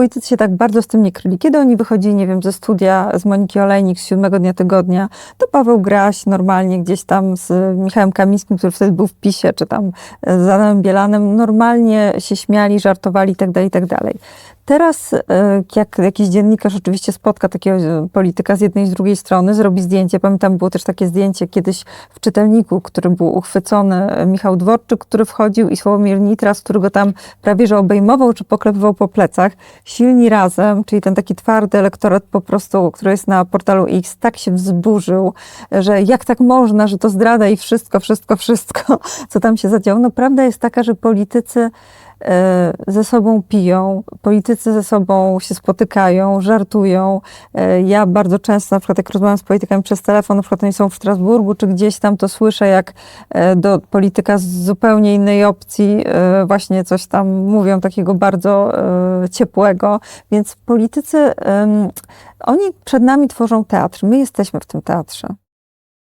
politycy się tak bardzo z tym nie kryli. Kiedy oni wychodzili, nie wiem, ze studia z Moniki Olejnik z siódmego dnia tygodnia, to Paweł Graś normalnie gdzieś tam z Michałem Kamińskim, który wtedy był w PiSie, czy tam z Adamem Bielanem, normalnie się śmiali, żartowali itd., itd. Teraz, e, jak jakiś dziennikarz oczywiście spotka takiego e, polityka z jednej i z drugiej strony, zrobi zdjęcie. Pamiętam, było też takie zdjęcie kiedyś w czytelniku, który był uchwycony e, Michał Dworczyk, który wchodził i Sławomir Nitras, który go tam prawie że obejmował czy poklepywał po plecach. Silni razem, czyli ten taki twardy elektorat po prostu, który jest na portalu X, tak się wzburzył, że jak tak można, że to zdrada i wszystko, wszystko, wszystko, co tam się zadziało. No prawda jest taka, że politycy ze sobą piją, politycy ze sobą się spotykają, żartują. E, Ja bardzo często, na przykład jak rozmawiam z politykami przez telefon, na przykład oni są w Strasburgu, czy gdzieś tam, to słyszę, jak e, do polityka z zupełnie innej opcji e, właśnie coś tam mówią takiego bardzo e, ciepłego. Więc politycy, oni przed nami tworzą teatr. My jesteśmy w tym teatrze.